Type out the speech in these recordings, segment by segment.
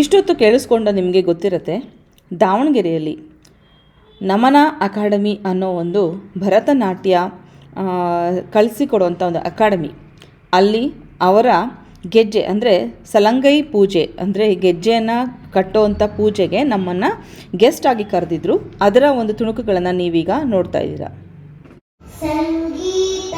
ಇಷ್ಟೊತ್ತು ಕೇಳಿಸ್ಕೊಂಡ ನಿಮಗೆ ಗೊತ್ತಿರುತ್ತೆ, ದಾವಣಗೆರೆಯಲ್ಲಿ ನಮನ ಅಕಾಡೆಮಿ ಅನ್ನೋ ಒಂದು ಭರತನಾಟ್ಯ ಕಳಿಸಿಕೊಡುವಂಥ ಒಂದು ಅಕಾಡೆಮಿ. ಅಲ್ಲಿ ಅವರ ಗೆಜ್ಜೆ ಅಂದರೆ ಸಲಂಗೈ ಪೂಜೆ, ಅಂದರೆ ಗೆಜ್ಜೆಯನ್ನು ಕಟ್ಟುವಂಥ ಪೂಜೆಗೆ ನಮ್ಮನ್ನು ಗೆಸ್ಟ್ ಆಗಿ ಕರೆದಿದ್ರು. ಅದರ ಒಂದು ತುಣುಕುಗಳನ್ನು ನೀವೀಗ ನೋಡ್ತಾ ಇದ್ದೀರಾ. ಸಂಗೀತ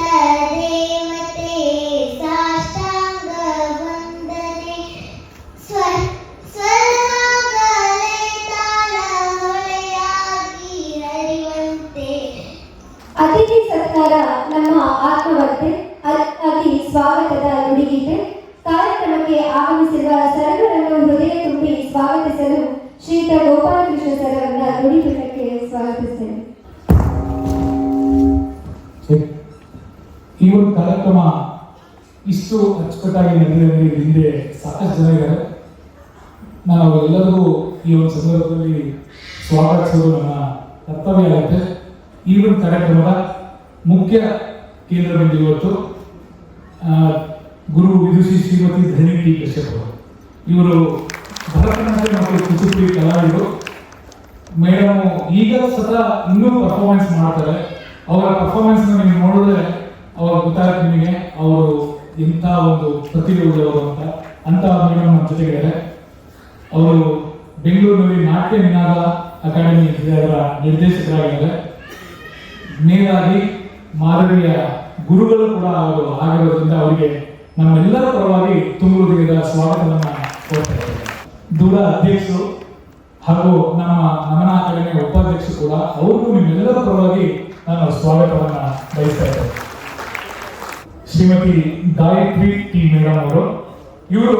ಸತ್ಕಾರ ನಮ್ಮ ಆತ್ಮವರ್ತೆ ಅತಿ ಸ್ವಾಗತದ ನುಡಿಗಿದೆ ಕಾರ್ಯಕ್ರಮಕ್ಕೆ ಆಗಮಿಸಿರುವ ಸರ್ವರನ್ನು ಹೃದಯ ತುಂಬಿ ಸ್ವಾಗತಿಸಲು ಶ್ರೀಯುತ ಗೋಪಾಲಕೃಷ್ಣ ಸರವನ್ನ ನುಡಿಪೀಠಕ್ಕೆ ಸ್ವಾಗತಿಸ್ತೇನೆ. ಈ ಒಂದು ಕಾರ್ಯಕ್ರಮ ಇಷ್ಟು ಅಚ್ಚುಕಟ್ಟಾಗಿ ನಡೆದಿದೆ ಹಿಂದೆ ಸಾಕಷ್ಟು ಜನ ಇದ್ದಾರೆ. ನಾನು ಅವರೆಲ್ಲರಿಗೂ ಈ ಒಂದು ಸಂದರ್ಭದಲ್ಲಿ ಸ್ವಾಗತಿಸೋದು ನನ್ನ ಕರ್ತವ್ಯ ಆಗುತ್ತೆ. ಈ ಒಂದು ಕಾರ್ಯಕ್ರಮದ ಮುಖ್ಯ ಕೇಂದ್ರ ಇವತ್ತು ಗುರು ವಿದುಷಿ ಶ್ರೀಮತಿ ಧನಿ ಟಿ ಕಶ್ಯಪ್ ಅವರು ಇವರು ಭರತನಾಟ್ಯ ಮತ್ತು ಕುಚುಪುಡಿ ಕಲಾವಿದರು. ಮೇಡಮ್, ಈಗ ಸದಾ ಇನ್ನೂ ಪರ್ಫಾರ್ಮೆನ್ಸ್ ಮಾಡ್ತಾರೆ. ಅವರ ಪರ್ಫಾರ್ಮೆನ್ಸ್ ನೀವು ನೋಡಿದ್ರೆ ಅವರ ಗೊತ್ತಾಗುತ್ತೆ ನಿಮಗೆ, ಅವರು ಎಂಥ ಒಂದು ಪ್ರತಿಭೆ ಉಳ್ಳವರು ಅಂತ. ಅಂತ ಮೇಡಮ್ ನಮ್ಮ ಜೊತೆಗಿದ್ದಾರೆ ಅವರು ಬೆಂಗಳೂರಿನಲ್ಲಿ ನಾಟ್ಯ ನಿನಾದ ಅಕಾಡೆಮಿ ಇದರ ನಿರ್ದೇಶಕರಾಗಿದ್ದಾರೆ. ನೇರಾಗಿ ಮಾಧವಿಯ ಗುರುಗಳು ಕೂಡ ಅವರು ಆಗಿರೋದ್ರಿಂದ ಅವರಿಗೆ ನಮ್ಮೆಲ್ಲರ ಪರವಾಗಿ ಹೃದಯದ ಸ್ವಾಗತವನ್ನ ಕೊಡ್ತಾ ಇದ್ದಾರೆ ದೂರ ಅಧ್ಯಕ್ಷರು ಹಾಗೂ ನಮ್ಮ ನಮನ ಅಕಾಡೆಮಿಯ ಉಪಾಧ್ಯಕ್ಷರು ಕೂಡ ಅವರು ನಿಮ್ಮೆಲ್ಲರ ಪರವಾಗಿ ನಾನು ಸ್ವಾಗತವನ್ನು ಬಯಸ್ತಾ ಇದ್ದೇನೆ. ಶ್ರೀಮತಿ ಗಾಯತ್ರಿ ಟಿ. ಮೇಡಮ್ ಅವರು, ಇವರು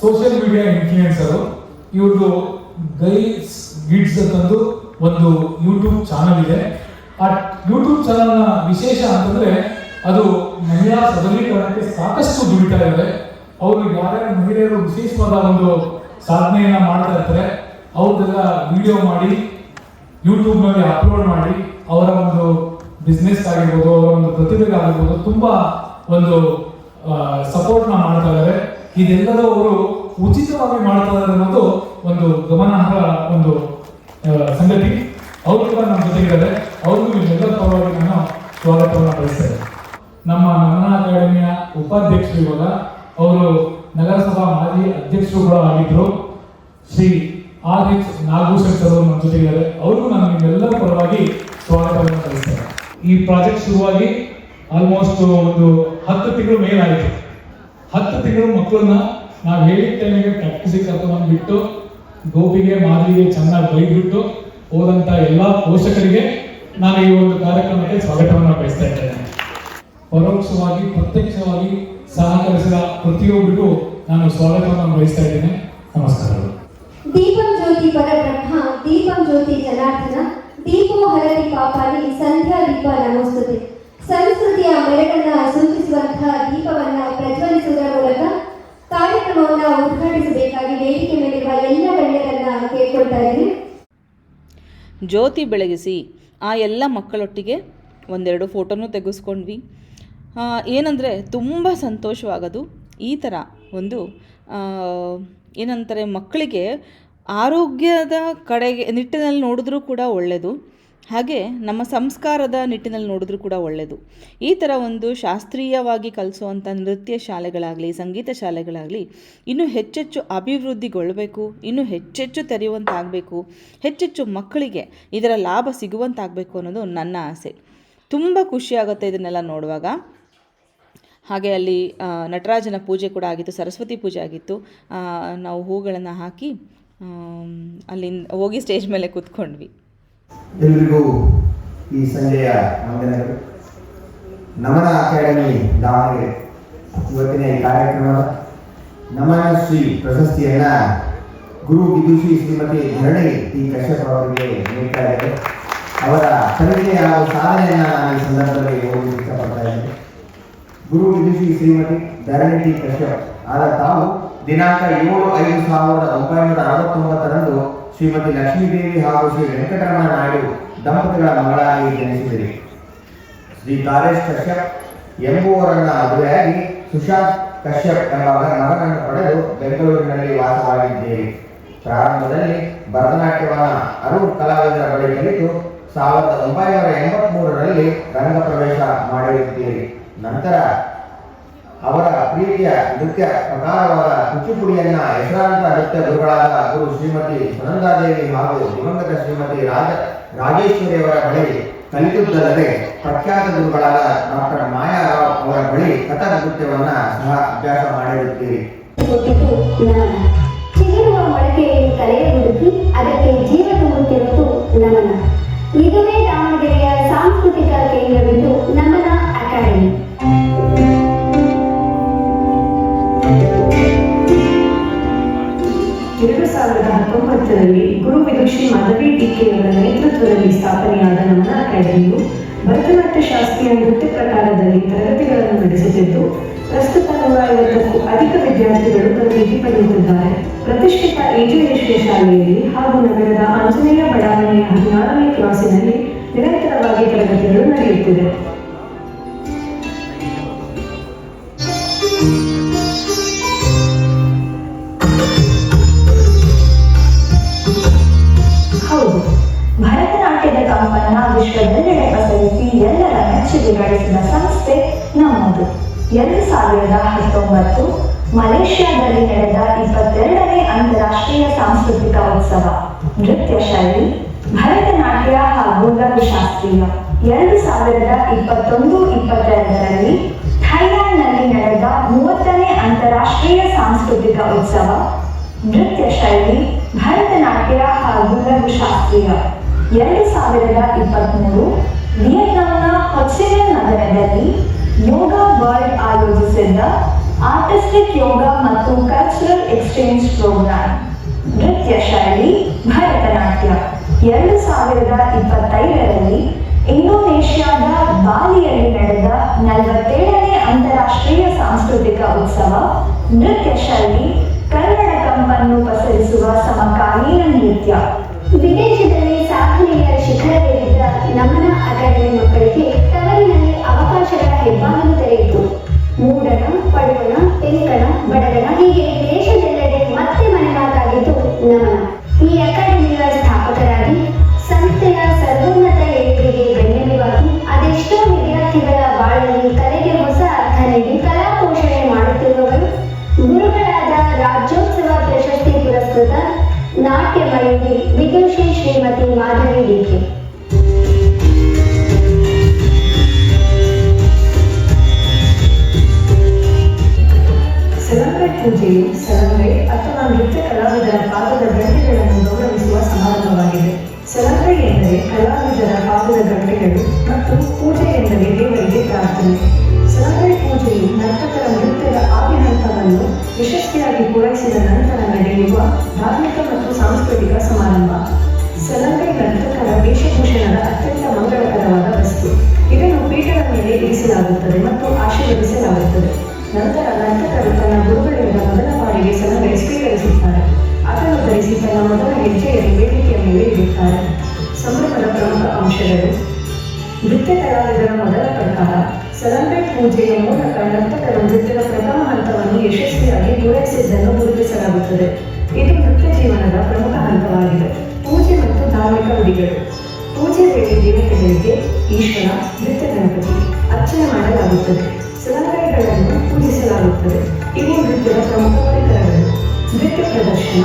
ಸೋಷಿಯಲ್ ಮೀಡಿಯಾ ಇನ್ಫ್ಲೂಯೆನ್ಸರು ಇವರು ಗೈಡ್ಸ್, ಗಿಡ್ಸ್ ಅಂತಂದು ಒಂದು ಯೂಟ್ಯೂಬ್ ಚಾನಲ್ ಇದೆ. ಆ ಯೂಟ್ಯೂಬ್ ಚಾನಲ್ನ ವಿಶೇಷ ಅಂತಂದ್ರೆ ಅದು ಮಹಿಳಾ ಸಬಲೀಕರಣಕ್ಕೆ ಸಾಕಷ್ಟು ದುಡಿತಾ ಇದೆ ಅವರು ಯಾರ್ಯಾರು ಮಹಿಳೆಯರು ವಿಶೇಷವಾದ ಒಂದು ಸಾಧನೆಯನ್ನ ಮಾಡ್ತಾ ಇರ್ತಾರೆ ಅವ್ರದ್ದೆಲ್ಲ ವಿಡಿಯೋ ಮಾಡಿ ಯೂಟ್ಯೂಬ್ನಲ್ಲಿ ಅಪ್ಲೋಡ್ ಮಾಡಿ, ಅವರ ಒಂದು ಬಿಸ್ನೆಸ್ ಆಗಿರ್ಬೋದು, ಅವರ ಒಂದು ಪ್ರತಿಭೆಗಾಗಿರ್ಬೋದು ತುಂಬಾ ಒಂದು ಸಪೋರ್ಟ್ನ ಮಾಡ್ತಾ ಇದ್ದಾರೆ ಇದೆಲ್ಲದೂ ಅವರು ಉಚಿತವಾಗಿ ಮಾಡ್ತಾ ಇದ್ದಾರೆ ಅನ್ನೋದು ಒಂದು ಗಮನಾರ್ಹ ಒಂದು ಸಂಗತಿ. ಅವರು ಕೂಡ ನಮ್ಮ ಜೊತೆಗಿದ್ದಾರೆ. ಅವ್ರಿಗೂ ನಿಮ್ಮೆಲ್ಲರ ಪರವಾಗಿ ನಾನು ಸ್ವಾಗತವನ್ನು ಬಯಸ್ತೇನೆ. ನಮ್ಮ ನಮನ ಅಕಾಡೆಮಿಯ ಉಪಾಧ್ಯಕ್ಷರು ಇವಾಗ, ಅವರು ನಗರಸಭಾ ಮಾಜಿ ಅಧ್ಯಕ್ಷರು ಕೂಡ ಆಗಿದ್ರು. Shri R H Nagabhushan sir ಅವರು ನಮ್ಮ ಜೊತೆಗಿದ್ದಾರೆ. ಅವ್ರಿಗೂ ನಾನು ನಿಮ್ಮೆಲ್ಲರ ಪರವಾಗಿ ಸ್ವಾಗತವನ್ನು ಬಯಸ್ತೇನೆ. ಈ ಪ್ರಾಜೆಕ್ಟ್ ಶುರುವಾಗಿ ಆಲ್ಮೋಸ್ಟ್ ಒಂದು ಹತ್ತು ತಿಂಗಳು ಮೇಲಾಯಿತು. ಹತ್ತು ತಿಂಗಳು ಮಕ್ಕಳನ್ನ ನಾವು ಹೇಳಿದ ಟೈಮಿಗೆ ಪ್ರಾಕ್ಟೀಸಿಗೆ ಬಿಟ್ಟು, ಗೋಪಿಗೆ, ಮಾದರಿಗೆ ಚೆನ್ನಾಗಿ ಬೈದ್ಬಿಟ್ಟು ಹೋದಂಥ ಎಲ್ಲಾ ಪೋಷಕರಿಗೆ ನಾನು ಈ ಒಂದು ಕಾರ್ಯಕ್ರಮಕ್ಕೆ ಸ್ವಾಗತವನ್ನು ಬಯಸ್ತಾ ಇದ್ದೇನೆ. ಪರೋಕ್ಷವಾಗಿ ಪ್ರತ್ಯಕ್ಷವಾಗಿ ಸಹಕರಿಸಿದ ಪ್ರತಿಯೊಬ್ಬರಿಗೂ ನಾನು ಸ್ವಾಗತವನ್ನು ಬಯಸ್ತಾ ಇದ್ದೇನೆ. ನಮಸ್ಕಾರಗಳು. ದೀಪಂ ಜ್ಯೋತಿ ಪರಬ್ರಹ್ಮ ದೀಪಂ ಜ್ಯೋತಿ ಜನಾರ್ದನ ದೀಪೋ ಹರತಿ ಪಾಪಾಲಿ ಸಂಧ್ಯಾ ದೀಪ ನಮಸ್ತುತೆ. ಸಂಸ್ಕೃತಿಯ ಮೆರಗನ್ನ ಸೂಚಿಸುವಂತಹ ದೀಪವನ್ನ ಪ್ರಜ್ವಲಿಸುವುದರ ಮೂಲಕ ಕಾರ್ಯಕ್ರಮವನ್ನ ಉದ್ಘಾಟಿಸಬೇಕಾಗಿ ವೇದಿಕೆ ಮೇಲಿರುವ ಎಲ್ಲ ಗಣ್ಯರನ್ನ ಕೇಳ್ಕೊಳ್ತಾ ಇದ್ದೀನಿ. ಜ್ಯೋತಿ ಬೆಳಗಿಸಿ ಆ ಎಲ್ಲ ಮಕ್ಕಳೊಟ್ಟಿಗೆ ಒಂದೆರಡು ಫೋಟೋನೂ ತೆಗೆಸ್ಕೊಂಡ್ವಿ. ಏನಂದರೆ ತುಂಬ ಸಂತೋಷವಾಗೋದು. ಈ ಥರ ಒಂದು ಏನಂತಾರೆ ಮಕ್ಕಳಿಗೆ ಆರೋಗ್ಯದ ಕಡೆಗೆ ನಿಟ್ಟಿನಲ್ಲಿ ನೋಡಿದ್ರೂ ಕೂಡ ಒಳ್ಳೆಯದು ಹಾಗೆ ನಮ್ಮ ಸಂಸ್ಕಾರದ ನಿಟ್ಟಿನಲ್ಲಿ ನೋಡಿದ್ರು ಕೂಡ ಒಳ್ಳೆಯದು ಈ ಥರ ಒಂದು ಶಾಸ್ತ್ರೀಯವಾಗಿ ಕಲಿಸುವಂಥ ನೃತ್ಯ ಶಾಲೆಗಳಾಗಲಿ, ಸಂಗೀತ ಶಾಲೆಗಳಾಗಲಿ ಇನ್ನೂ ಹೆಚ್ಚೆಚ್ಚು ಅಭಿವೃದ್ಧಿಗೊಳ್ಳಬೇಕು ಇನ್ನೂ ಹೆಚ್ಚೆಚ್ಚು ತೆರೆಯುವಂತಾಗಬೇಕು, ಹೆಚ್ಚೆಚ್ಚು ಮಕ್ಕಳಿಗೆ ಇದರ ಲಾಭ ಸಿಗುವಂತಾಗಬೇಕು ಅನ್ನೋದು ನನ್ನ ಆಸೆ. ತುಂಬ ಖುಷಿಯಾಗುತ್ತೆ ಇದನ್ನೆಲ್ಲ ನೋಡುವಾಗ. ಹಾಗೆ ಅಲ್ಲಿ ನಟರಾಜನ ಪೂಜೆ ಕೂಡ ಆಗಿತ್ತು, ಸರಸ್ವತಿ ಪೂಜೆ ಆಗಿತ್ತು. ನಾವು ಹೂಗಳನ್ನು ಹಾಕಿ ಅಲ್ಲಿ ಅಲ್ಲಿಂದ ಹೋಗಿ ಸ್ಟೇಜ್ ಮೇಲೆ ಕೂತ್ಕೊಂಡ್ವಿ. ಎಲ್ರಿಗೂ ಈ ಸಂಜೆಯ ವಂದನೆಗಳು. ನಮನ ಅಕಾಡೆಮಿ ದಾವಣಗೆರೆ. ಇವತ್ತಿನ ಈ ಕಾರ್ಯಕ್ರಮದ ನಮನ ಶ್ರೀ ಪ್ರಶಸ್ತಿಯನ್ನ ಗುರು ವಿದುಷಿ ಶ್ರೀಮತಿ ಧರಣಿ ಟಿ. ಕಶ್ಯಪ್ ಅವರಿಗೆ ನೀಡ್ತಾ ಇದೆ ಅವರ ಕಲಿಕೆ ಹಾಗೂ ಸಾಧನೆಯನ್ನ ನಾನು ಈ ಸಂದರ್ಭದಲ್ಲಿ ಹೋಗಿ ಇಷ್ಟಪಡ್ತಾ ಇದ್ದೇನೆ. ಗುರು ವಿದುಷಿ ಶ್ರೀಮತಿ ಧರಣಿ ಟಿ. ಕಶ್ಯಪ್. ಆದ ತಾವು ದಿನಾಂಕ ಏಳು ಐದು ಸಾವಿರದ ಒಂಬೈನೂರ ಅರವತ್ತೊಂಬತ್ತರಂದು ಶ್ರೀಮತಿ ಲಕ್ಷ್ಮೀದೇವಿ ಹಾಗೂ ಶ್ರೀ ವೆಂಕಟರಮಣ ನಾಯ್ಡು ದಂಪತಿಗಳ ಮಗಳಾಗಿ ಜನಿಸಿದರು. ಶ್ರೀ ಕಾಲೇಶ್ ಕಶ್ಯಪ್ ಎಂಬುವರನ್ನ ಮದುವೆಯಾಗಿ ಸುಶಾಂತ್ ಕಶ್ಯಪ್ ಎಂಬ ಮಗನನ್ನು ಪಡೆದು ಬೆಂಗಳೂರಿನಲ್ಲಿ ವಾಸವಾಗಿದ್ದೇವೆ. ಪ್ರಾರಂಭದಲ್ಲಿ ಭರತನಾಟ್ಯವನ್ನು ಅರುಣ್ ಕಲಾವಿದರ ಬಳಿ ಕಲಿತು ಸಾವಿರದ ಒಂಬೈನೂರ ಎಂಬತ್ಮೂರರಲ್ಲಿ ರಂಗಪ್ರವೇಶ ಮಾಡಿರುತ್ತೀರಿ ನಂತರ ಅವರ ಪ್ರೀತಿಯ ನೃತ್ಯ ಪ್ರಕಾರವಾದ ಕುಚಿಪುಡಿಯನ್ನ ಹೆಸರಾಂತ ನೃತ್ಯ ಗುರುಗಳಾದ ಗುರು ಶ್ರೀಮತಿ ಸುನಂದಾದೇವಿ ಹಾಗೂ ದಿವಂಗತ ಶ್ರೀಮತಿ ರಾಜ ರಾಜೇಶ್ವರಿಯವರ ಬಳಿ ಕಲಿತುದಲ್ಲದೆ ಪ್ರಖ್ಯಾತ ಗುರುಗಳಾದ ಡಾಕ್ಟರ್ ಮಾಯಾರಾವ್ ಅವರ ಬಳಿ ಕಥಕ್ ನೃತ್ಯವನ್ನ ಸಹ ಅಭ್ಯಾಸ ಮಾಡಿರುತ್ತೀರಿ. ಚಿಗುರುವ ಮೊಳಕೆಯಲ್ಲಿ ಕಲೆಯ ಅದಕ್ಕೆ ಜೀವ ತುಂಬುತ್ತಿರುವುದು ನಮನ. ಇದುವೇ ದಾವಣಗೆರೆಯ ಸಾಂಸ್ಕೃತಿಕ ಕೇಂದ್ರವಿದ್ದು ಏಜುಕೇಶನ್ ಶಾಲೆಯಲ್ಲಿ ಹಾಗೂ ನಗರದ ಆಂಜನೇಯ ಬಡಾವಣೆಯ ಹದಿನಾರನೇ ಕ್ಲಾಸಿನಲ್ಲಿ ನಿರಂತರವಾಗಿ ತರಗತಿಗಳು ನಡೆಯುತ್ತಿದೆ. ಹೌದು, ಭರತನಾಟ್ಯದ ಕಂಪನ್ನ ವಿಶ್ವದೆಲ್ಲೆಡೆ ಪಸರಿಸಿ ಎಲ್ಲರ ಮೆಚ್ಚುಗೆ ಗಳಿಸಿದ ಸಂಸ್ಥೆ ನಮ್ಮದು. ಎರಡು ಸಾವಿರದ ಹತ್ತೊಂಬತ್ತು ಮಲೇಷ್ಯಾದಲ್ಲಿ ನಡೆದ ಇಪ್ಪತ್ತೆರಡನೇ ಅಂತಾರಾಷ್ಟ್ರೀಯ ಸಾಂಸ್ಕೃತಿಕ ಉತ್ಸವ, ನೃತ್ಯ ಶೈಲಿ, ಭರತನಾಟ್ಯ ಹಾಗೂ ಲಘುಶಾಸ್ತ್ರೀಯ. ಎರಡು ಸಾವಿರದ ಇಪ್ಪತ್ತೊಂದು, ಇಪ್ಪತ್ತೆರಡರಲ್ಲಿ ಥೈಲ್ಯಾಂಡ್ನಲ್ಲಿ ನಡೆದ ಮೂವತ್ತನೇ ಅಂತಾರಾಷ್ಟ್ರೀಯ ಸಾಂಸ್ಕೃತಿಕ ಉತ್ಸವ, ನೃತ್ಯ ಶೈಲಿ, ಭರತನಾಟ್ಯ ಹಾಗೂ ಲಘುಶಾಸ್ತ್ರೀಯ. ಎರಡು ಸಾವಿರದ ಇಪ್ಪತ್ತ್ಮೂರು ವಿಯೆಟ್ನಾಂನ ಹೊಚ್ಚಿನ ನಗರದಲ್ಲಿ ಯೋಗ ವರ್ಲ್ಡ್ ಆಯೋಜಿಸಿದ್ದ ಆರ್ಟಿಸ್ಟಿಕ್ ಯೋಗ ಮತ್ತು ಕಲ್ಚರಲ್ ಎಕ್ಸ್ಚೇಂಜ್ ಪ್ರೋಗ್ರಾಂ ನೃತ್ಯ ಶೈಲಿ, ಭರತನಾಟ್ಯ. ಎರಡು ಸಾವಿರದ ಇಪ್ಪತ್ತೈದರಲ್ಲಿ ಇಂಡೋನೇಷ್ಯಾದ ಬಾಲಿಯಲ್ಲಿ ನಡೆದ ನಲವತ್ತೇಳನೇ ಅಂತಾರಾಷ್ಟ್ರೀಯ ಸಾಂಸ್ಕೃತಿಕ ಉತ್ಸವ, ನೃತ್ಯ ಶೈಲಿ, ಕನ್ನಡ ಕಂಪನ್ನು ಪಸರಿಸುವ ಸಮಕಾಲೀನ ನೃತ್ಯ. ವಿದೇಶದಲ್ಲಿ ಸಾಧನೆಯ ಶಿಖರವೇರಿದ್ದ ನಮನ ಅಕಾಡೆಮಿ ಮಕ್ಕಳಿಗೆ ತವರಿನಲ್ಲಿ ಅವಕಾಶಗಳ ಹೆಬ್ಬಾಗಿಲು ತೆರೆಯಿತು. ಮೂಡಣ Amen. ಹಂತವನ್ನು ಯಶಸ್ವಿಯಾಗಿ ಪೂರೈಸಿದ ನಂತರ ನಡೆಯುವ ಧಾರ್ಮಿಕ ಮತ್ತು ಸಾಂಸ್ಕೃತಿಕ ಸಮಾರಂಭ. ಸೆಲಂಬ್ರೆ ನರ್ತಕರ ವೇಷಭೂಷಣದ ಅತ್ಯಂತ ಮಂಗಳಕರವಾದ ವಸ್ತು. ಇದನ್ನು ಪೀಠದ ಮೇಲೆ ಇರಿಸಲಾಗುತ್ತದೆ ಮತ್ತು ಆಶೀರ್ವದಿಸಲಾಗುತ್ತದೆ. ನಂತರ ನರ್ತಕರು ತನ್ನ ಗುರುಗಳಿಂದ ಮೊದಲ ಬಾರಿಗೆ ಸಲಹೆ ಸ್ವೀಕರಿಸುತ್ತಾರೆ. ಅದನ್ನು ಧರಿಸಿ ತನ್ನ ಮೊದಲ ಹೆಜ್ಜೆಯನ್ನು ವೇದಿಕೆಯ ಮೇಲೆ ಇಡುತ್ತಾರೆ. ಸಂಭ್ರಮದ ಪ್ರಮುಖ ಅಂಶಗಳು. ನೃತ್ಯ ಕಲಾವಿದರ ಮೊದಲ ಪ್ರಕಾರ ಸಲಂಬೆ ಪೂಜೆಯ ಮೂಲಕ ನರ್ತಕರು ನೃತ್ಯದ ಪ್ರಥಮ ಹಂತವನ್ನು ಯಶಸ್ವಿಯಾಗಿ ಪೂರೈಸಿದ್ದನ್ನು ಗುರುತಿಸಲಾಗುತ್ತದೆ. ಇದು ನೃತ್ಯ ಜೀವನದ ಪ್ರಮುಖ ಹಂತವಾಗಿದೆ. ಪೂಜೆ ಮತ್ತು ಧಾರ್ಮಿಕ ಉಡಿಗಳು ಪೂಜೆ ವೇಳೆ ದೇವತೆಗಳಿಗೆ ಈಶ್ವರ, ನೃತ್ಯ ಗಣಪತಿ ಅರ್ಚನೆ ಮಾಡಲಾಗುತ್ತದೆ. ಸಲಕರಣೆಗಳನ್ನು ಪೂಜಿಸಲಾಗುತ್ತದೆ. ಇವು ನೃತ್ಯದ ಪ್ರಮುಖ ಪರಿಕರಗಳು. ನೃತ್ಯ ಪ್ರದರ್ಶನ.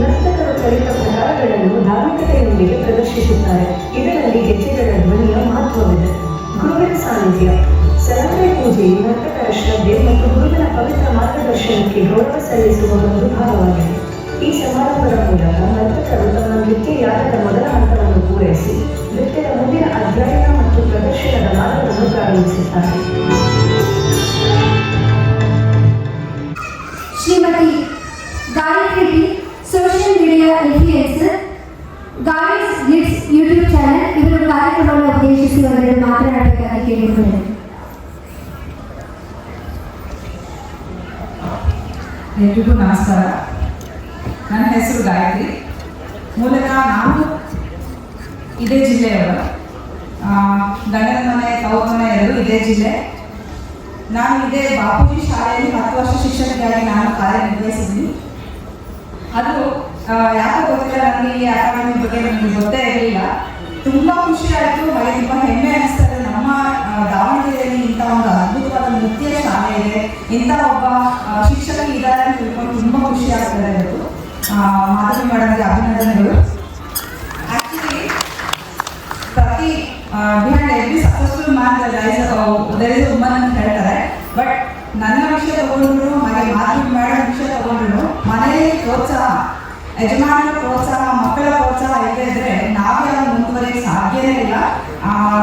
ನರ್ತಕರು ಕಲಿತ ಪ್ರಕಾರಗಳನ್ನು ಧಾರ್ಮಿಕತೆಯೊಂದಿಗೆ ಪ್ರದರ್ಶಿಸುತ್ತಾರೆ. ಇದರಲ್ಲಿ ಗೆಜ್ಜೆಗಳ ಧ್ವನಿಯ ಮಹತ್ವವಿದೆ. ಗುರುವಿನ ಸಾನ್ನಿಧ್ಯ. ಸಲಕರೆ ಪೂಜೆಯು ನರ್ತಕರ ಶ್ರದ್ಧೆ ಮತ್ತು ಗುರುವಿನ ಪವಿತ್ರ ಮಾರ್ಗದರ್ಶನಕ್ಕೆ ಗೌರವ ಸಲ್ಲಿಸುವ ಒಂದು ಭಾಗವಾಗಿದೆ. ಈ ಸಮಾರಂಭದ ಮೂಲಕ ನರ್ತಕರು ತಮ್ಮ ನೃತ್ಯ ಯಾಗದ ಮೊದಲ ಹಂತವನ್ನು ಪೂರೈಸಿ, ನೃತ್ಯದ ಮುಂದಿನ ಅಧ್ಯಯನ ಮತ್ತು ಪ್ರದರ್ಶನದ ಮಾರ್ಗವನ್ನು ಪ್ರಾರಂಭಿಸುತ್ತಾರೆ. Shrimati Gayathri social media influencer ಗಾಯಸ್ ಗಿಡ್ಸ್ ಯೂಟ್ಯೂಬ್ ಚಾನೆಲ್ ಇವರು ಕಾರ್ಯಕ್ರಮವನ್ನು ಉದ್ದೇಶಿಸಿ ಒಂದೆರಡು ಮಾತನಾಡಬೇಕಾಗಿ ಕೇಳಿದ್ದೇನೆ ಎಲ್ರಿಗೂ ನಮಸ್ಕಾರ ನನ್ನ ಹೆಸರು ಗಾಯತ್ರಿ ಮೂಲತಃ ನಾನು ಇದೇ ಜಿಲ್ಲೆಯವರು ಗಂಡನ ಮನೆ ತವ್ರ ಮನೆ ಎರಡು ಇದೇ ಜಿಲ್ಲೆ ನಾನು ಇದೇ ಬಾಪೂಜಿ ಶಾಲೆಯಲ್ಲಿ ಹತ್ತು ವರ್ಷ ಶಿಕ್ಷಕಿಯಾಗಿ ನಾನು ಕಾರ್ಯನಿರ್ವಹಿಸಿದ್ದೀನಿ ಅದು ಯಾಕೋ ಗೊತ್ತಿಲ್ಲ ನನಗೆ ಈ ಅಕಾಡೆಮಿ ಬಗ್ಗೆ ನನಗೆ ಗೊತ್ತೇ ಇರಲಿಲ್ಲ. ತುಂಬ ಖುಷಿ ಆಯಿತು ಹಾಗೆ ತುಂಬ ಹೆಮ್ಮೆ ಅನಿಸ್ತದೆ ನಮ್ಮ ದಾವಣಗೆರೆಯಲ್ಲಿ ಇಂಥ ಒಂದು ಅದ್ಭುತವಾದ ನೃತ್ಯ ಶಾಲೆ ಇದೆ. ಇಂಥ ಒಬ್ಬ ಶಿಕ್ಷಕ ಇದ್ದಾರೆ ಅಂತ ತಿಳ್ಕೊಂಡು ತುಂಬ ಖುಷಿ ಆಗ್ತದೆ ಅವರು ಮಾತಾಡಿ ಮಾಡೋದಕ್ಕೆ ಅಭಿನಂದನೆಗಳು. ಆ್ಯಕ್ಚುಲಿ ಪ್ರತಿ behind every successful man there is woman ಅಂತ ಹೇಳ್ತಾರೆ. ಬಟ್ ನನ್ನ ವಿಷಯ ತಗೊಂಡ್ರು, ಹಾಗೆ ಮಾಧವಿ ಮಾಡೋ ವಿಷಯ ತಗೊಂಡ್ರು, ಮನೆಯಲ್ಲಿ ಪ್ರೋತ್ಸಾಹ. ಯಜಮಾನರ ಪ್ರೋತ್ಸಾಹ, ಮಕ್ಕಳ ಪ್ರೋತ್ಸಾಹ ಇದೆ ಇದ್ರೆ ನಾವೇ ಅದನ್ನು ಮುಂದುವರಿಯಕ್ಕೆ ಸಾಧ್ಯನೇ ಇಲ್ಲ.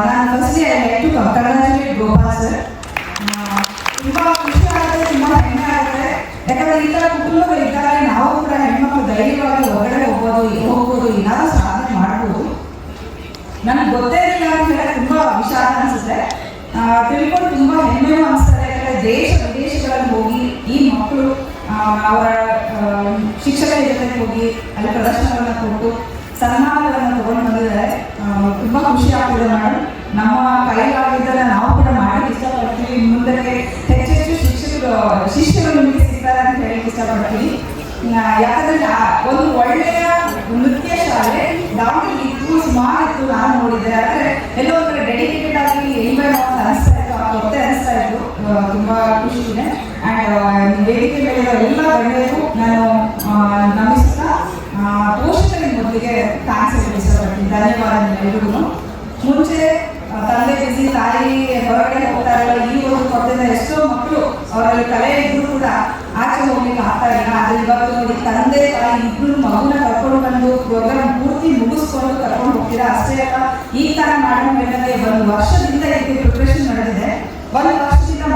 ನಾನು ಫಸ್ಟ್ಲಿ ಐ ಸರ್. ತುಂಬ ಖುಷಿ ಆಗುತ್ತೆ, ತುಂಬ ಹೆಮ್ಮೆ ಆಗುತ್ತೆ. ಯಾಕಂದ್ರೆ ಈ ಥರ ಕುಟುಂಬಗಳು ಇದ್ದಾರೆ ನಾವು ಕೂಡ ಹೆಣ್ಮಕ್ಳು ಧೈರ್ಯವಾಗಿ ಹೊರಗಡೆ ಹೋಗ್ಬೋದು ಹೋಗ್ಬೋದು, ಏನಾದರೂ ಸಾಧನೆ ಮಾಡ್ಬೋದು. ನನಗೆ ಗೊತ್ತೇ ಇಲ್ಲ ಅಂತ ಹೇಳಿ ತುಂಬ ವಿಷಾದ ಅನಿಸುತ್ತೆ. ತಿಳ್ಕೊಂಡು ತುಂಬ ಹೆಮ್ಮೆನೂ ಅನಿಸ್ತದೆ ಯಾಕಂದರೆ ದೇಶ, ವಿದೇಶಗಳಲ್ಲಿ ಹೋಗಿ ಈ ಮಕ್ಕಳು ಅವರ ಶಿಕ್ಷಕರ ಜೊತೆಗೆ ಹೋಗಿ ಅಲ್ಲಿ ಪ್ರದರ್ಶನಗಳನ್ನು ಕೊಟ್ಟು ಸನ್ಮಾನಗಳನ್ನು ತಗೊಂಡು ಬಂದಿದ್ದಾರೆ. ತುಂಬಾ ಖುಷಿ ಆಗ್ತಿದೆ ಮೇಡಮ್ ನಮ್ಮ ಕೈಲಾಗಿದ್ದನ್ನು ನಾವು ಕೂಡ ಮಾಡಲಿಕ್ಕೆ ಇಷ್ಟಪಡ್ತೀವಿ. ಮುಂದೆ ಹೆಚ್ಚೆಚ್ಚು ಶಿಕ್ಷಕರು, ಶಿಷ್ಯರು ನಿಮಗೆ ಸಿಗ್ತಾರೆ ಅಂತ ಹೇಳಿ ಇಷ್ಟಪಡ್ತೀವಿ. ಯಾಕಂದ್ರೆ ಒಂದು ಒಳ್ಳೆಯ ನೃತ್ಯ ಶಾಲೆ ದಾವಣಗೆರೆ ಇತ್ತು, ಸುಮಾರು ಇತ್ತು ನಾನು ನೋಡಿದ್ದೆ. ಆದರೆ ಎಲ್ಲೋ ಒಂದು ಡೆಡಿಕೇಟೆಡ್ ಆಗಿ ಇಲ್ವೇನೋ ಅಂತ ಅನಿಸ್ತಾ ಇತ್ತು. ಅನಿಸ್ತಾ ಇತ್ತು. ತುಂಬಾ ಖುಷಿ ಇದೆ. ಆ್ಯಂಡ್ ವೇದಿಕೆ ಮೇಲೆ ಇರೋ ಎಲ್ಲ ಗಣ್ಯರಿಗೂ ನಾನು ನಮಿಸ್ತಾ ಪೋಷಕರಿಗೆ ಮೊದಲಿಗೆ ಥ್ಯಾಂಕ್ಸ್ ಇಷ್ಟಪಡ್ತೀನಿ ಧನ್ಯವಾದ ಎಲ್ರಿಗೂ. ಮುಂಚೆ ತಂದೆ ತಾಯಿ, ಹೊರಗಡೆ ಹೋಗ್ತಾ ಈ ಒಂದು ಮಕ್ಕಳು ಅವರಲ್ಲಿ ಕಲೆ ಇದ್ರು ಕೂಡ ಆಚೆ ಹೋಗ್ಲಿಕ್ಕೆ ಆದ್ರೆ ಇವತ್ತು ತಂದೆ, ತಾಯಿ ಮಗುನ ಕರ್ಕೊಂಡು ಬಂದು ಪ್ರೋಗ್ರಾಮ್ ಪೂರ್ತಿ ಮುಗಿಸ್ಕೊಂಡು ಕರ್ಕೊಂಡು ಹೋಗ್ತೀರಾ? ಅಷ್ಟೇ ಈ ತರ ಮಾಡೋ ಒಂದು ವರ್ಷದಿಂದ ಇದಕ್ಕೆ ಪ್ರಿಪ್ರೇಷನ್ ನಡೆದಿದೆ. ಒಂದು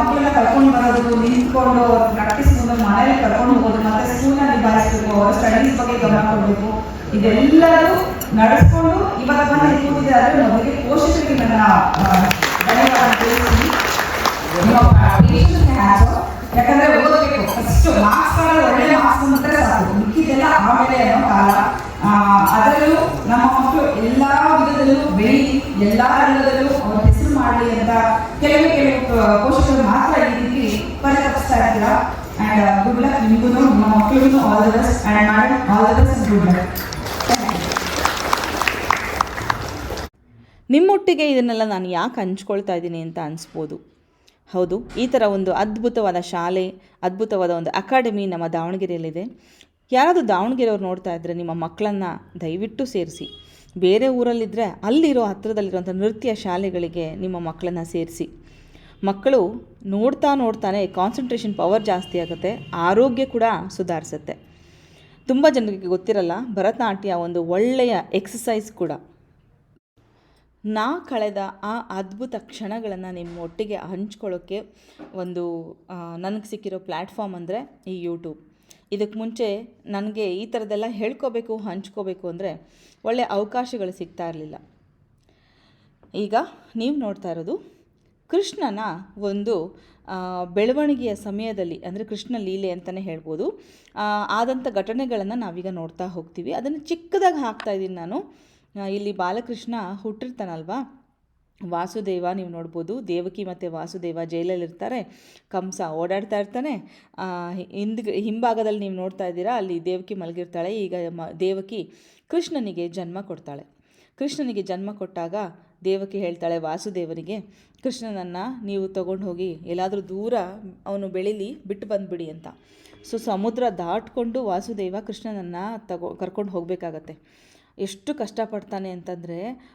ಮಕ್ಕಳನ್ನ ಕರ್ಕೊಂಡು ಬರೋದು, ನಿಂತ್ಕೊಂಡು ಪ್ರಾಕ್ಟೀಸ್ ಮುಂದೆ ಮನೇಲಿ ಕರ್ಕೊಂಡು ಹೋಗೋದು, ಮತ್ತೆ ಸ್ಕೂಲ್ನ ನಿಭಾಯಿಸಬೇಕು, ಅವರ ಸ್ಟಡೀಸ್ ಬಗ್ಗೆ ಗಮನ ಕೊಡಬೇಕು ಇದೆಲ್ಲರೂ ನಡೆಸ್ಕೊಂಡು ಇವತ್ತು ಬಂದು ಕೂತಿದೆ ಆದರೆ ಮೊದಲಿಗೆ ಪೋಷಕರಿಗೆ ನನ್ನ ಧನ್ಯವಾದ ಯಾಕಂದ್ರೆ ಓದಬೇಕು. ನಿಮ್ಮೊಟ್ಟಿಗೆ ಇದನ್ನೆಲ್ಲ ನಾನು ಯಾಕೆ ಹಂಚ್ಕೊಳ್ತಾ ಇದ್ದೀನಿ ಅಂತ ಅನಿಸ್ಬೋದು. ಹೌದು, ಈ ಥರ ಒಂದು ಅದ್ಭುತವಾದ ಶಾಲೆ, ಅದ್ಭುತವಾದ ಒಂದು ಅಕಾಡೆಮಿ ನಮ್ಮ ದಾವಣಗೆರೆಯಲ್ಲಿದೆ. ಯಾರಾದರೂ ದಾವಣಗೆರೆಯವ್ರು ನೋಡ್ತಾ ಇದ್ದರೆ ನಿಮ್ಮ ಮಕ್ಕಳನ್ನು ದಯವಿಟ್ಟು ಸೇರಿಸಿ. ಬೇರೆ ಊರಲ್ಲಿದ್ದರೆ ಅಲ್ಲಿರೋ ಹತ್ತಿರದಲ್ಲಿರುವಂಥ ನೃತ್ಯ ಶಾಲೆಗಳಿಗೆ ನಿಮ್ಮ ಮಕ್ಕಳನ್ನು ಸೇರಿಸಿ. ಮಕ್ಕಳು ನೋಡ್ತಾ ನೋಡ್ತಾನೆ ಕಾನ್ಸಂಟ್ರೇಷನ್ ಪವರ್ ಜಾಸ್ತಿ ಆಗುತ್ತೆ, ಆರೋಗ್ಯ ಕೂಡ ಸುಧಾರಿಸುತ್ತೆ. ತುಂಬ ಜನರಿಗೆ ಗೊತ್ತಿರಲ್ಲ, ಭರತನಾಟ್ಯ ಒಂದು ಒಳ್ಳೆಯ ಎಕ್ಸಸೈಸ್ ಕೂಡ. ನಾ ಕಳೆದ ಆ ಅದ್ಭುತ ಕ್ಷಣಗಳನ್ನು ನಿಮ್ಮ ಒಟ್ಟಿಗೆ ಹಂಚ್ಕೊಳ್ಳೋಕ್ಕೆ ಒಂದು ನನಗೆ ಸಿಕ್ಕಿರೋ ಪ್ಲ್ಯಾಟ್ಫಾರ್ಮ್ ಅಂದರೆ ಈ ಯೂಟ್ಯೂಬ್ ಇದಕ್ಕೆ ಮುಂಚೆ ನನಗೆ ಈ ಥರದ್ದೆಲ್ಲ ಹೇಳ್ಕೋಬೇಕು, ಹಂಚ್ಕೋಬೇಕು ಅಂದರೆ ಒಳ್ಳೆಯ ಅವಕಾಶಗಳು ಸಿಗ್ತಾ ಇರಲಿಲ್ಲ. ಈಗ ನೀವು ನೋಡ್ತಾ ಇರೋದು ಕೃಷ್ಣನ ಒಂದು ಬೆಳವಣಿಗೆಯ ಸಮಯದಲ್ಲಿ ಅಂದರೆ ಕೃಷ್ಣ ಲೀಲೆ ಅಂತಲೇ ಹೇಳ್ಬೋದು. ಆದಂಥ ಘಟನೆಗಳನ್ನು ನಾವೀಗ ನೋಡ್ತಾ ಹೋಗ್ತೀವಿ. ಅದನ್ನು ಚಿಕ್ಕದಾಗಿ ಹಾಕ್ತಾ ಇದ್ದೀನಿ ನಾನು. ಇಲ್ಲಿ ಬಾಲಕೃಷ್ಣ ಹುಟ್ಟಿರ್ತಾನಲ್ವಾ? ವಾಸುದೇವ, ನೀವು ನೋಡ್ಬೋದು, ದೇವಕಿ ಮತ್ತು ವಾಸುದೇವ ಜೈಲಲ್ಲಿರ್ತಾರೆ ಕಂಸ ಓಡಾಡ್ತಾ ಇರ್ತಾನೆ. ಹಿಂದ್ ಹಿಂಭಾಗದಲ್ಲಿ ನೀವು ನೋಡ್ತಾ ಇದ್ದೀರಾ, ಅಲ್ಲಿ ದೇವಕಿ ಮಲಗಿರ್ತಾಳೆ. ಈಗ ಮ, ದೇವಕಿ ಕೃಷ್ಣನಿಗೆ ಜನ್ಮ ಕೊಡ್ತಾಳೆ. ಕೃಷ್ಣನಿಗೆ ಜನ್ಮ ಕೊಟ್ಟಾಗ ದೇವಕಿ ಹೇಳ್ತಾಳೆ ವಾಸುದೇವನಿಗೆ, ಕೃಷ್ಣನನ್ನು ನೀವು ತಗೊಂಡು ಹೋಗಿ, ಎಲ್ಲಾದರೂ ದೂರ ಅವನು ಬೆಳೀಲಿ, ಬಿಟ್ಟು ಬಂದುಬಿಡಿ ಅಂತ. ಸೊ, ಸಮುದ್ರ ದಾಟ್ಕೊಂಡು ವಾಸುದೇವ ಕೃಷ್ಣನನ್ನು ತಗೋ, ಕರ್ಕೊಂಡು ಹೋಗಬೇಕಾಗತ್ತೆ. ಎಷ್ಟು ಕಷ್ಟಪಡ್ತಾನೆ ಅಂತಂದರೆ,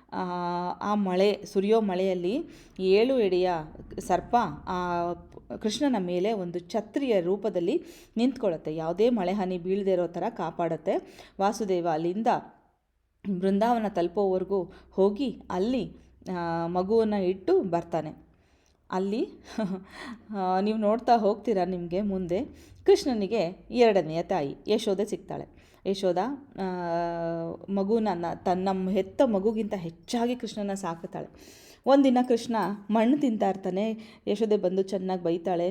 ಆ ಮಳೆ, ಸುರಿಯೋ ಮಳೆಯಲ್ಲಿ ಏಳು ಎಡೆಯ ಸರ್ಪ, ಆ, ಕೃಷ್ಣನ ಮೇಲೆ ಒಂದು ಛತ್ರಿಯ ರೂಪದಲ್ಲಿ ನಿಂತ್ಕೊಳ್ಳುತ್ತೆ. ಯಾವುದೇ ಮಳೆ ಹನಿ ಬೀಳದೇ ಇರೋ ಥರ ಕಾಪಾಡುತ್ತೆ. ವಾಸುದೇವ ಅಲ್ಲಿಂದ ಬೃಂದಾವನ ತಲುಪೋವರೆಗೂ ಹೋಗಿ ಅಲ್ಲಿ ಮಗುವನ್ನು ಇಟ್ಟು ಬರ್ತಾನೆ. ಅಲ್ಲಿ ನೀವು ನೋಡ್ತಾ ಹೋಗ್ತೀರಾ ನಿಮಗೆ ಮುಂದೆ, ಕೃಷ್ಣನಿಗೆ ಎರಡನೆಯ ತಾಯಿ ಯಶೋದೆ ಸಿಗ್ತಾಳೆ. ಯಶೋದ ಮಗುನ ತನ್ನ ಹೆತ್ತ ಮಗುಗಿಂತ ಹೆಚ್ಚಾಗಿ ಕೃಷ್ಣನ ಸಾಕುತ್ತಾಳೆ. ಒಂದಿನ ಕೃಷ್ಣ ಮಣ್ಣು ತಿಂತಾ ಇರ್ತಾನೆ. ಯಶೋದೆ ಬಂದು ಚೆನ್ನಾಗಿ ಬೈತಾಳೆ.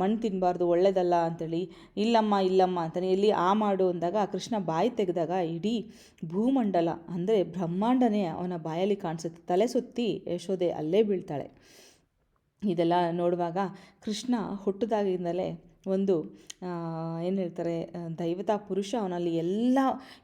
ಮಣ್ಣು ತಿನ್ನಬಾರ್ದು ಒಳ್ಳೇದಲ್ಲ ಅಂತೇಳಿ. ಇಲ್ಲಮ್ಮ ಇಲ್ಲಮ್ಮ ಅಂತಾನೆ. ಎಲ್ಲಿ ಆ ಮಾಡು ಅಂದಾಗ ಕೃಷ್ಣ ಬಾಯಿ ತೆಗೆದಾಗ ಇಡೀ ಭೂಮಂಡಲ, ಅಂದರೆ ಬ್ರಹ್ಮಾಂಡನೇ ಅವನ ಬಾಯಲ್ಲಿ ಕಾಣಿಸುತ್ತೆ. ತಲೆ ಸುತ್ತಿ ಯಶೋದೆ ಅಲ್ಲೇ ಬೀಳ್ತಾಳೆ. ಇದೆಲ್ಲ ನೋಡುವಾಗ ಕೃಷ್ಣ ಹುಟ್ಟಿದಾಗಿಂದಲೇ ಒಂದು ಏನು ಹೇಳ್ತಾರೆ ದೈವತಾ ಪುರುಷ ಅವನಲ್ಲಿ ಎಲ್ಲ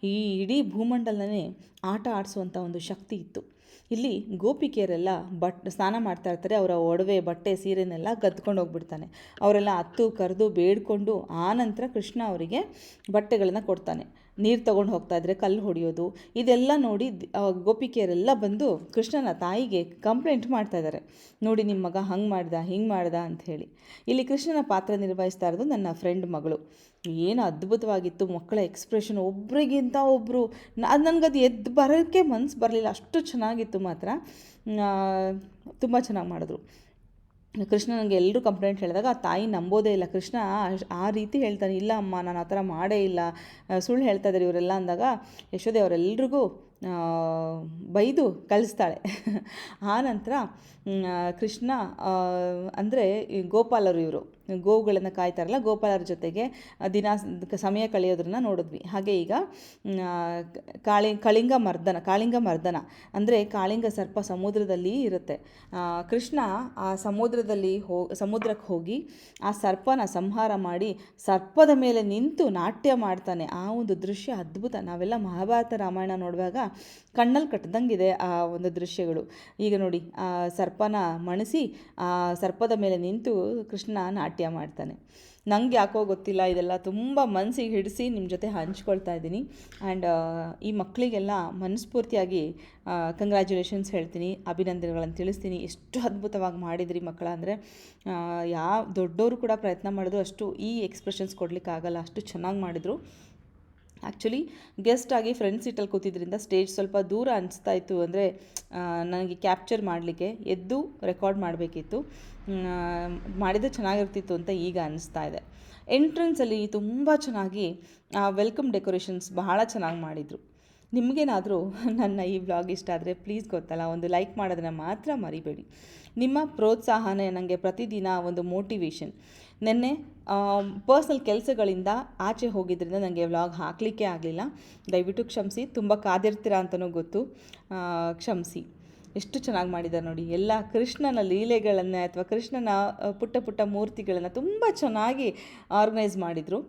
ಈ ಇಡೀ ಭೂಮಂಡಲನೇ ಆಟ ಆಡಿಸುವಂಥ ಒಂದು ಶಕ್ತಿ ಇತ್ತು. ಇಲ್ಲಿ ಗೋಪಿಕೆಯರೆಲ್ಲ ಬಟ್, ಸ್ನಾನ ಮಾಡ್ತಾ ಇರ್ತಾರೆ, ಅವರ ಒಡವೆ, ಬಟ್ಟೆ, ಸೀರೆನೆಲ್ಲ ಗದ್ಕೊಂಡು ಹೋಗ್ಬಿಡ್ತಾನೆ. ಅವರೆಲ್ಲ ಹತ್ತು, ಕರೆದು, ಬೇಡ್ಕೊಂಡು ಆ ನಂತರ ಕೃಷ್ಣ ಅವರಿಗೆ ಬಟ್ಟೆಗಳನ್ನು ಕೊಡ್ತಾನೆ. ನೀರು ತೊಗೊಂಡು ಹೋಗ್ತಾ ಇದ್ರೆ ಕಲ್ಲು ಹೊಡೆಯೋದು, ಇದೆಲ್ಲ ನೋಡಿ ಗೋಪಿಕೆಯರೆಲ್ಲ ಬಂದು ಕೃಷ್ಣನ ತಾಯಿಗೆ ಕಂಪ್ಲೇಂಟ್ ಮಾಡ್ತಾ ಇದ್ದಾರೆ ನೋಡಿ ನಿಮ್ಮ ಮಗ ಹಂಗೆ ಮಾಡ್ದ, ಹಿಂಗೆ ಮಾಡ್ದ ಅಂತ ಹೇಳಿ. ಇಲ್ಲಿ ಕೃಷ್ಣನ ಪಾತ್ರ ನಿರ್ವಹಿಸ್ತಾ ಇರೋದು ನನ್ನ ಫ್ರೆಂಡ್ ಮಗಳು. ಏನು ಅದ್ಭುತವಾಗಿತ್ತು, ಮಕ್ಕಳ ಎಕ್ಸ್ಪ್ರೆಷನ್ ಒಬ್ರಿಗಿಂತ ಒಬ್ಬರು ಅದು ನನಗದು ಎದ್ದು ಬರೋಕ್ಕೆ ಮನ್ಸು ಬರಲಿಲ್ಲ, ಅಷ್ಟು ಚೆನ್ನಾಗಿತ್ತು ಮಾತ್ರ. ತುಂಬ ಚೆನ್ನಾಗಿ ಮಾಡಿದ್ರು. ಕೃಷ್ಣ ನನಗೆ ಎಲ್ಲರೂ ಕಂಪ್ಲೇಂಟ್ ಹೇಳಿದಾಗ ಆ ತಾಯಿ ನಂಬೋದೇ ಇಲ್ಲ. ಕೃಷ್ಣ ಆ ರೀತಿ ಹೇಳ್ತಾನೆ, ಇಲ್ಲ ಅಮ್ಮ, ನಾನು ಆ ಥರ ಮಾಡೇ ಇಲ್ಲ. ಸುಳ್ಳು ಹೇಳ್ತಾ ಇದ್ದಾರೆ ಇವರೆಲ್ಲ ಅಂದಾಗ ಯಶೋದೆ ಅವರೆಲ್ರಿಗೂ ಬೈದು ಕಲಿಸ್ತಾಳೆ. ಆ ನಂತರ ಕೃಷ್ಣ ಅಂದರೆ ಗೋಪಾಲರು ಇವರು. ಗೋವುಗಳನ್ನು ಕಾಯ್ತಾರಲ್ಲ, ಗೋಪಾಲರ ಜೊತೆಗೆ ದಿನ ಸಮಯ ಕಳೆಯೋದನ್ನ ನೋಡಿದ್ವಿ. ಹಾಗೆ ಈಗ ಕಾಳಿ ಕಳಿಂಗ ಮರ್ದನ ಕಾಳಿಂಗ ಮರ್ದನ ಅಂದರೆ ಕಾಳಿಂಗ ಸರ್ಪ ಸಮುದ್ರದಲ್ಲಿ ಇರುತ್ತೆ. ಕೃಷ್ಣ ಆ ಸಮುದ್ರದಲ್ಲಿ ಹೋ, ಸಮುದ್ರಕ್ಕೆ ಹೋಗಿ ಆ ಸರ್ಪನ ಸಂಹಾರ ಮಾಡಿ ಸರ್ಪದ ಮೇಲೆ ನಿಂತು ನಾಟ್ಯ ಮಾಡ್ತಾನೆ. ಆ ಒಂದು ದೃಶ್ಯ ಅದ್ಭುತ. ನಾವೆಲ್ಲ ಮಹಾಭಾರತ ರಾಮಾಯಣ ನೋಡುವಾಗ ಕಣ್ಣಲ್ಲಿ ಕಟ್ಟದಂಗಿದೆ ಆ ಒಂದು ದೃಶ್ಯಗಳು. ಈಗ ನೋಡಿ, ಆ ಸರ್ಪನ ಮಣಿಸಿ, ಆ ಸರ್ಪದ ಮೇಲೆ ನಿಂತು ಕೃಷ್ಣ ನಾಟ್ಯ ಮಾಡ್ತಾನೆ. ನಂಗೆ ಯಾಕೋ ಗೊತ್ತಿಲ್ಲ, ಇದೆಲ್ಲ ತುಂಬ ಮನಸ್ಸಿಗೆ ಹಿಡಿಸಿ ನಿಮ್ಮ ಜೊತೆ ಹಂಚ್ಕೊಳ್ತಾ ಇದ್ದೀನಿ. ಆ್ಯಂಡ್ ಈ ಮಕ್ಕಳಿಗೆಲ್ಲ ಮನಸ್ಫೂರ್ತಿಯಾಗಿ ಕಂಗ್ರ್ಯಾಚುಲೇಷನ್ಸ್ ಹೇಳ್ತೀನಿ, ಅಭಿನಂದನೆಗಳನ್ನು ತಿಳಿಸ್ತೀನಿ. ಎಷ್ಟು ಅದ್ಭುತವಾಗಿ ಮಾಡಿದ್ರಿ ಮಕ್ಕಳ ಅಂದರೆ ಯಾವ ದೊಡ್ಡವರು ಕೂಡ ಪ್ರಯತ್ನ ಮಾಡಿದ್ರು, ಅಷ್ಟು ಈ ಎಕ್ಸ್ಪ್ರೆಷನ್ಸ್ ಕೊಡಲಿಕ್ಕಾಗಲ್ಲ, ಅಷ್ಟು ಚೆನ್ನಾಗಿ ಮಾಡಿದರು. ಆ್ಯಕ್ಚುಲಿ ಗೆಸ್ಟ್ ಆಗಿ ಫ್ರಂಟ್ ಸೀಟಲ್ಲಿ ಕೂತಿದ್ದರಿಂದ ಸ್ಟೇಜ್ ಸ್ವಲ್ಪ ದೂರ ಅನಿಸ್ತಾ ಇತ್ತು ಅಂದರೆ ನನಗೆ ಕ್ಯಾಪ್ಚರ್ ಮಾಡಲಿಕ್ಕೆ, ಎದ್ದು ರೆಕಾರ್ಡ್ ಮಾಡಬೇಕಿತ್ತು. ಮಾಡಿದರೆ ಚೆನ್ನಾಗಿರ್ತಿತ್ತು ಅಂತ ಈಗ ಅನಿಸ್ತಾ ಇದೆ. ಎಂಟ್ರೆನ್ಸಲ್ಲಿ ತುಂಬ ಚೆನ್ನಾಗಿ ವೆಲ್ಕಮ್ ಡೆಕೋರೇಷನ್ಸ್ ಬಹಳ ಚೆನ್ನಾಗಿ ಮಾಡಿದರು. ನಿಮಗೇನಾದರೂ ನನ್ನ ಈ ವ್ಲಾಗ್ ಇಷ್ಟ ಆದರೆ ಪ್ಲೀಸ್ ಗೊತ್ತಲ್ಲ, ಒಂದು ಲೈಕ್ ಮಾಡೋದನ್ನು ಮಾತ್ರ ಮರಿಬೇಡಿ. ನಿಮ್ಮ ಪ್ರೋತ್ಸಾಹನೇ ನನಗೆ ಪ್ರತಿದಿನ ಒಂದು ಮೋಟಿವೇಶನ್ ನೆನ್ನೆ ಪರ್ಸ್ನಲ್ ಕೆಲಸಗಳಿಂದ ಆಚೆ ಹೋಗಿದ್ದರಿಂದ ನನಗೆ ವ್ಲಾಗ್ ಹಾಕಲಿಕ್ಕೆ ಆಗಲಿಲ್ಲ. ದಯವಿಟ್ಟು ಕ್ಷಮಿಸಿ, ತುಂಬ ಕಾದಿರ್ತೀರಾ ಅಂತಲೂ ಗೊತ್ತು. ಕ್ಷಮಿಸಿ. ಎಷ್ಟು ಚೆನ್ನಾಗಿ ಮಾಡಿದ್ದಾರೆ ನೋಡಿ. ಎಲ್ಲ ಕೃಷ್ಣನ ಲೀಲೆಗಳನ್ನು ಅಥವಾ ಕೃಷ್ಣನ ಪುಟ್ಟ ಪುಟ್ಟ ಮೂರ್ತಿಗಳನ್ನು ತುಂಬ ಚೆನ್ನಾಗಿ ಆರ್ಗನೈಸ್ ಮಾಡಿದರು.